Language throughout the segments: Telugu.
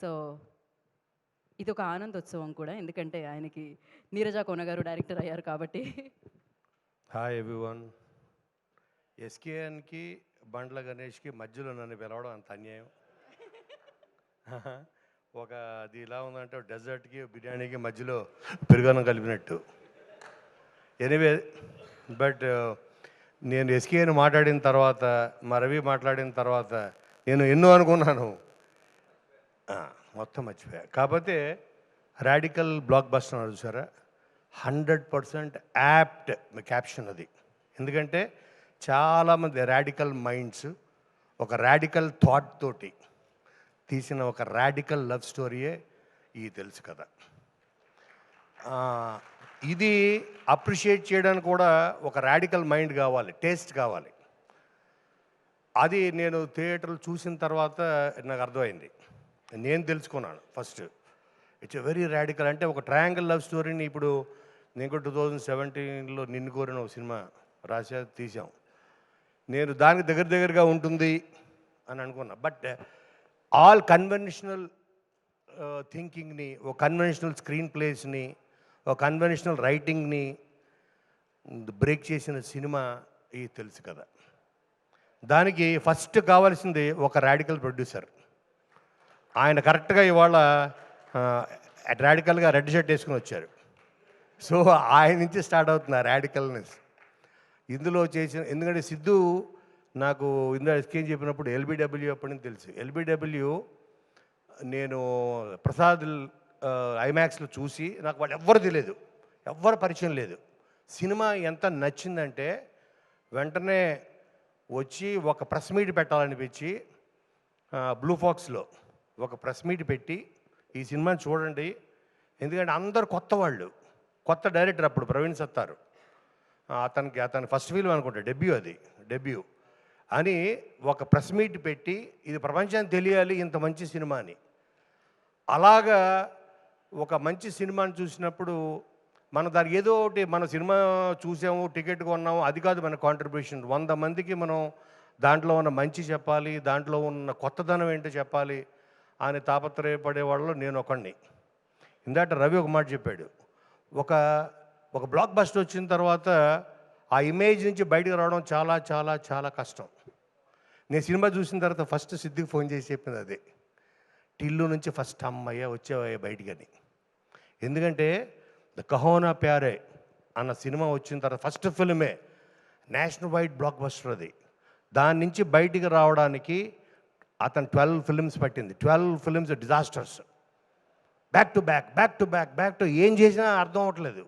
సో ఇది ఒక ఆనందోత్సవం కూడా. ఎందుకంటే ఆయనకి నీరజ కొనగారు డైరెక్టర్ అయ్యారు కాబట్టి. హాయ్ ఎవ్రీవన్ ఎస్కేఎన్కి బండ్ల గణేష్కి మధ్యలో నన్ను పిలవడం అంత అన్యాయం. ఒక అది ఇలా ఉందంటే డెజర్ట్కి బిర్యానీకి మధ్యలో పెరుగన్నం కలిపినట్టు. ఎనీవే బట్ నేను ఎస్కేఎన్ మాట్లాడిన తర్వాత మరవి మాట్లాడిన తర్వాత నేను ఎన్నో అనుకున్నాను. మొత్తం మర్చిపోయా. కాకపోతే రాడికల్ బ్లాక్ బస్టర్ అన్నారు చూసారా? హండ్రెడ్ పర్సెంట్ యాప్ట్ క్యాప్షన్ అది. ఎందుకంటే చాలామంది రాడికల్ మైండ్స్ ఒక రాడికల్ థాట్ తోటి తీసిన ఒక రాడికల్ లవ్ స్టోరీయే ఇది తెలుసు కదా. ఇది అప్రిషియేట్ చేయడానికి కూడా ఒక రాడికల్ మైండ్ కావాలి టేస్ట్ కావాలి. అది నేను థియేటర్లు చూసిన తర్వాత నాకు అర్థమైంది. నేను తెలుసుకున్నాను ఫస్ట్. ఇట్స్ వెరీ రాడికల్ అంటే ఒక ట్రయాంగిల్ లవ్ స్టోరీని ఇప్పుడు నేను కూడా టూ థౌజండ్ సెవెంటీన్లో నిన్ను కోరిన ఒక సినిమా రాశా తీసాం నేను దానికి దగ్గర దగ్గరగా ఉంటుంది అని అనుకున్నా. బట్ ఆల్ కన్వెన్షనల్ థింకింగ్ని ఒక కన్వెన్షనల్ స్క్రీన్ ప్లేస్ని ఒక కన్వెన్షనల్ రైటింగ్ని బ్రేక్ చేసిన సినిమా ఇది తెలుసు కదా. దానికి ఫస్ట్ కావాల్సింది ఒక రాడికల్ ప్రొడ్యూసర్ ఆయన కరెక్ట్గా ఇవాళ రాడికల్గా రెడ్ షర్ట్ వేసుకుని వచ్చారు. సో ఆయన నుంచి స్టార్ట్ అవుతుంది ఆ రాడికల్నెస్ ఇందులో చేసిన ఎందుకంటే సిద్ధు నాకు ఇందులో ఎస్కేం చెప్పినప్పుడు ఎల్బిడబ్ల్యూ అప్పటి నుంచి తెలుసు. ఎల్బిడబ్ల్యూ నేను ప్రసాద్ ఐమాక్స్లో చూసి నాకు వాళ్ళు ఎవ్వరు తెలియదు. ఎవ్వరు పరిచయం లేదు. సినిమా ఎంత నచ్చిందంటే వెంటనే వచ్చి ఒక ప్రెస్ మీట్ పెట్టాలనిపించి బ్లూ ఫాక్స్లో. ఒక ప్రెస్ మీట్ పెట్టి ఈ సినిమాని చూడండి. ఎందుకంటే అందరు కొత్త వాళ్ళు. కొత్త డైరెక్టర్ అప్పుడు ప్రవీణ్ సత్తారు. అతనికి అతని ఫస్ట్ ఫిల్మ్ అనుకుంటా డెబ్యూ అది డెబ్యూ. అని ఒక ప్రెస్ మీట్ పెట్టి ఇది ప్రపంచానికి తెలియాలి ఇంత మంచి సినిమా అని. అలాగా ఒక మంచి సినిమాని చూసినప్పుడు మనం దానికి ఏదో ఒకటి మన సినిమా చూసాము టికెట్ కొన్నాము అది కాదు మన కాంట్రిబ్యూషన్ వంద మందికి మనం దాంట్లో ఉన్న మంచి చెప్పాలి దాంట్లో ఉన్న కొత్తదనం ఏంటో చెప్పాలి. అని తాపత్రయపడే వాళ్ళు నేను ఒకడిని ఇందాట రవి ఒక మాట చెప్పాడు. ఒక ఒక బ్లాక్ బస్టర్ వచ్చిన తర్వాత ఆ ఇమేజ్ నుంచి బయటకు రావడం చాలా చాలా చాలా కష్టం. నేను సినిమా చూసిన తర్వాత ఫస్ట్ సిద్ధికి ఫోన్ చేసి చెప్పింది అదే. టిల్లు నుంచి ఫస్ట్ అమ్మయ్య వచ్చేవయ్య బయటికని. ఎందుకంటే ద కహోనా ప్యారే అన్న సినిమా వచ్చిన తర్వాత ఫస్ట్ ఫిల్మే నేషనల్ వైడ్ బ్లాక్ బస్టర్ అది. దాని నుంచి బయటికి రావడానికి అతను ట్వెల్వ్ ఫిలిమ్స్ పట్టింది. Twelve films disasters. Back to back back to back back to ఏం చేసినా అర్థం అవ్వట్లేదు.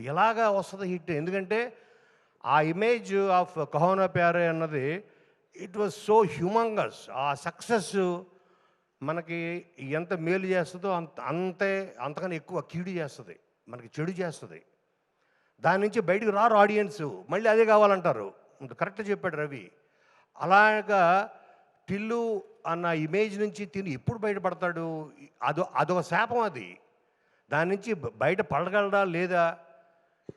ఎలాగా వస్తుంది హిట్. ఎందుకంటే ఆ ఇమేజ్ ఆఫ్ కహోనా ప్యారే అన్నది it was so humongous uh success మనకి ఎంత మేలు చేస్తుందో అంత అంతే అంతకన్నా ఎక్కువ కీడు చేస్తుంది. మనకి చెడు చేస్తుంది. దాని నుంచి బయటకు రారు ఆడియన్స్ మళ్ళీ అదే కావాలంటారు. కరెక్ట్ చెప్పాడు రవి. అలాగా టిల్లు అన్న ఇమేజ్ నుంచి తిని ఎప్పుడు బయటపడతాడు? అదో అదొక శాపం అది. దాని నుంచి బయట పడగలడా లేదా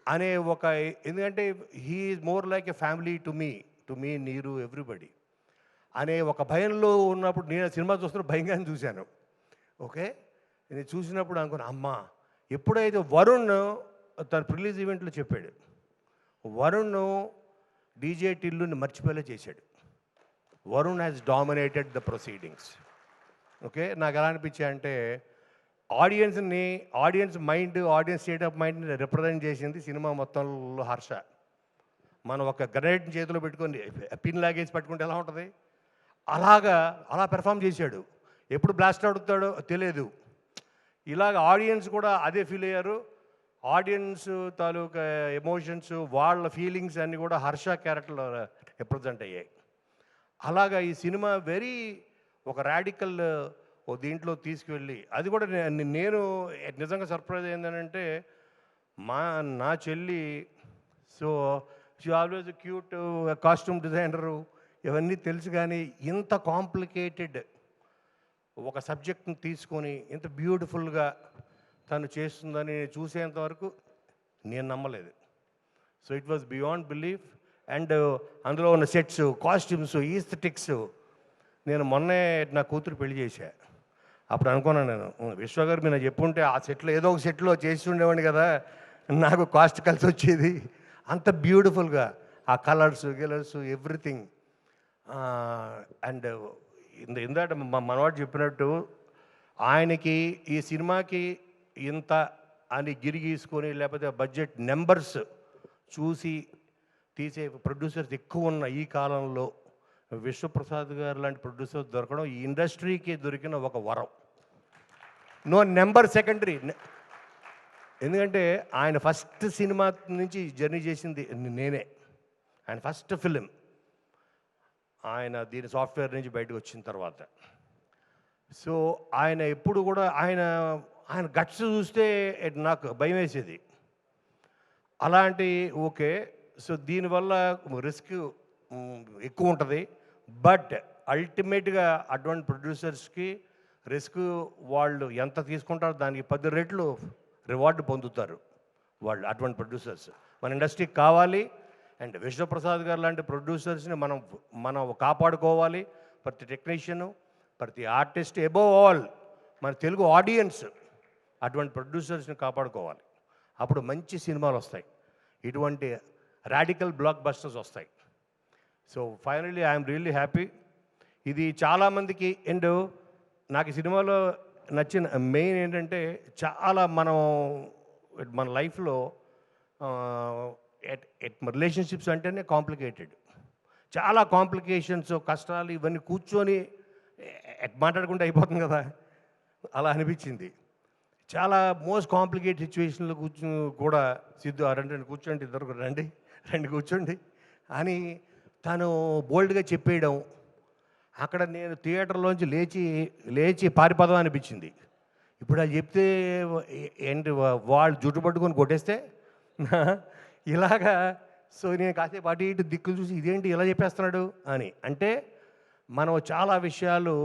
అనే ఒక ఎందుకంటే he more like a family to me to me నీరు ఎవ్రీబడి అనే ఒక భయంలో ఉన్నప్పుడు నేను సినిమా చూస్తున్న భయంగానే చూశాను. ఓకే? నేను చూసినప్పుడు అనుకున్నా అమ్మ ఎప్పుడైతే వరుణ్ తన రిలీజ్ ఈవెంట్లో చెప్పాడు వరుణ్ డీజే టిల్లుని మర్చిపోయేలా చేశాడు. Varun has dominated the proceedings okay నాకు ఎలా అనిపించే అంటే ఆడియన్స్ని audience mind audience state of మైండ్ని రిప్రజెంట్ చేసింది సినిమా మొత్తంలో హర్ష. మనం ఒక గ్రనేట్ చేతిలో పెట్టుకొని పిన్ లాగేసి పట్టుకుంటే ఎలా ఉంటుంది? అలాగా అలా పెర్ఫామ్ చేశాడు. ఎప్పుడు బ్లాస్ట్ అడుగుతాడో తెలియదు ఇలాగ ఆడియన్స్ కూడా అదే ఫీల్ అయ్యారు. ఆడియన్స్ తాలూకా ఎమోషన్స్ వాళ్ళ ఫీలింగ్స్ అన్నీ కూడా హర్ష క్యారెక్టర్లో రిప్రజెంట్ అయ్యాయి. అలాగా ఈ సినిమా వెరీ ఒక రాడికల్ ఓ దీంట్లో తీసుకువెళ్ళి అది కూడా నేను నిజంగా సర్ప్రైజ్ అయిందనంటే మా నా చెల్లి so she always cute costume designer ఇవన్నీ తెలుసు కానీ ఇంత కాంప్లికేటెడ్ ఒక సబ్జెక్ట్ని తీసుకొని ఇంత బ్యూటిఫుల్గా తను చేస్తుందని చూసేంత వరకు నేను నమ్మలేదు. So it was beyond belief and అందులో ఉన్న సెట్స్ కాస్ట్యూమ్స్ ఈస్థెటిక్స్ నేను మొన్నే నా కూతురు పెళ్ళి చేశా. అప్పుడు అనుకున్నాను నేను విశ్వ గారు మీరు చెప్పుంటే ఆ సెట్లో ఏదో ఒక సెట్లో చేసి ఉండేవాడిని కదా నాకు కాస్ట్ కలిసి వచ్చేది. అంత బ్యూటిఫుల్గా ఆ కలర్స్ గిలర్స్ ఎవ్రీథింగ్. అండ్ ఇంద ఇందాక మా మనవాడు చెప్పినట్టు ఆయనకి ఈ సినిమాకి ఇంత అని గిరి గీసుకొని లేకపోతే బడ్జెట్ నెంబర్స్ చూసి తీసే ప్రొడ్యూసర్స్ ఎక్కువ ఉన్న ఈ కాలంలో విశ్వప్రసాద్ గారు లాంటి ప్రొడ్యూసర్ దొరకడం ఈ ఇండస్ట్రీకి దొరికిన ఒక వరం. No number secondary. ఎందుకంటే ఆయన ఫస్ట్ సినిమా నుంచి జర్నీ చేసింది నేనే. ఆయన ఫస్ట్ ఫిలిం. ఆయన దీని సాఫ్ట్వేర్ నుంచి బయటకు వచ్చిన తర్వాత. సో ఆయన ఎప్పుడు కూడా ఆయన ఆయన గట్స్ చూస్తే నాకు భయం వేసేది అలాంటి ఓకే సో దీనివల్ల రిస్క్ ఎక్కువ ఉంటుంది బట్ అల్టిమేట్గా అటువంటి ప్రొడ్యూసర్స్కి రిస్క్ వాళ్ళు ఎంత తీసుకుంటారో దానికి పది రెట్లు రివార్డు పొందుతారు వాళ్ళు అటువంటి ప్రొడ్యూసర్స్. మన ఇండస్ట్రీకి కావాలి అండ్ విష్ణుప్రసాద్ గారు లాంటి ప్రొడ్యూసర్స్ని మనం మనం కాపాడుకోవాలి. ప్రతి టెక్నీషియను ప్రతి ఆర్టిస్ట్ ఎబోవ్ ఆల్ మన తెలుగు ఆడియన్స్ అటువంటి ప్రొడ్యూసర్స్ని కాపాడుకోవాలి. అప్పుడు మంచి సినిమాలు వస్తాయి ఇటువంటి రాడికల్ బ్లాక్ బస్టర్స్ వస్తాయి so finally I'm really happy ఇది చాలామందికి అండ్ నాకు ఈ సినిమాలో నచ్చిన మెయిన్ ఏంటంటే చాలా మనం మన లైఫ్లో రిలేషన్షిప్స్ అంటేనే కాంప్లికేటెడ్ చాలా కాంప్లికేషన్స్ కష్టాలు ఇవన్నీ కూర్చొని ఎట్ మాట్లాడకుండా అయిపోతుంది కదా. అలా అనిపించింది. చాలా మోస్ట్ కాంప్లికేట్ సిచ్యువేషన్లో కూర్చు కూడా సిద్ధు ఆ రండి కూర్చోండి ఇద్దరు రండి. రండి కూర్చోండి అని తను బోల్డ్గా చెప్పేయడం. అక్కడ నేను థియేటర్లోంచి లేచి లేచి పారిపోదాం అనిపించింది. ఇప్పుడు అది చెప్తే ఏంటి వాళ్ళు జుట్టు పట్టుకొని కొట్టేస్తే? ఇలాగా సో నేను కాసేపు అటు ఇటు దిక్కులు చూసి ఇదేంటి ఇలా చెప్పేస్తున్నాడు అని. అంటే మనం చాలా విషయాలు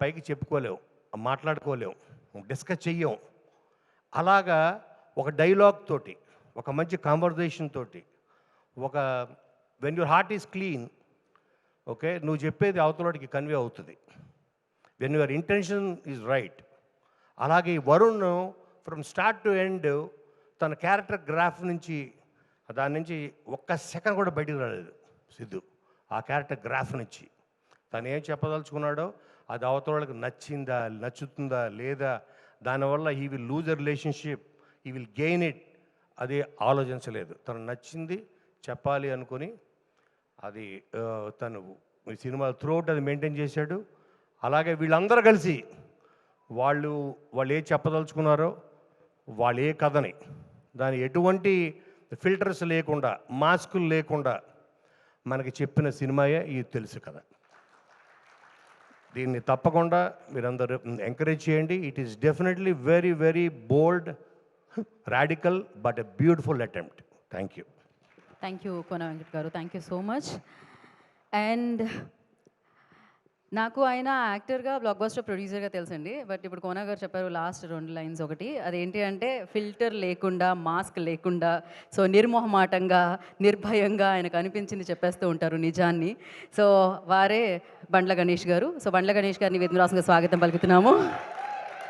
పైకి చెప్పుకోలేం మాట్లాడుకోలేం డిస్కస్ చెయ్యం. అలాగా ఒక డైలాగ్ తోటి ఒక మంచి కాన్వర్జేషన్ తోటి ఒక when your heart is clean okay నువ్వు చెప్పేది అవతలకి కన్వే అవుతుంది. When your intention is right అలాగే ఈ Varun from start to end తన క్యారెక్టర్ గ్రాఫ్ నుంచి దాని నుంచి ఒక్క సెకండ్ కూడా బయటికి రాలేదు సిద్ధు. ఆ క్యారెక్టర్ గ్రాఫ్ నుంచి. తను ఏం చెప్పదలుచుకున్నాడో అది అవతల వాళ్ళకి నచ్చిందా నచ్చుతుందా లేదా దానివల్ల he will lose a relationship he will gain it అది ఆలోచించలేదు. తను నచ్చింది చెప్పాలి అనుకొని అది తను ఈ సినిమా త్రూఅవుట్ అది మెయింటైన్ చేశాడు. అలాగే వీళ్ళందరూ కలిసి వాళ్ళు వాళ్ళు ఏ చెప్పదలుచుకున్నారో వాళ్ళు ఏ కథని దాని ఎటువంటి ఫిల్టర్స్ లేకుండా మాస్కులు లేకుండా మనకి చెప్పిన సినిమాయే ఇది తెలుసు కదా దీన్ని తప్పకుండా మీరందరూ ఎంకరేజ్ చేయండి. It is definitely very very bold radical but a beautiful attempt thank you thank you Kona Venkat garu thank you so much and నాకు ఆయన యాక్టర్గా బ్లాక్ బస్టర్ ప్రొడ్యూసర్గా తెలుసండి. బట్ ఇప్పుడు కోనా గారు చెప్పారు లాస్ట్ రెండు లైన్స్ ఒకటి. అదేంటి అంటే ఫిల్టర్ లేకుండా మాస్క్ లేకుండా సో నిర్మోహమాటంగా నిర్భయంగా ఆయనకు అనిపించింది చెప్పేస్తూ ఉంటారు నిజాన్ని. సో వారే బండ్ల గణేష్ గారు. సో బండ్ల గణేష్ గారిని వేదిక రాసుగా స్వాగతం పలుకుతున్నాము.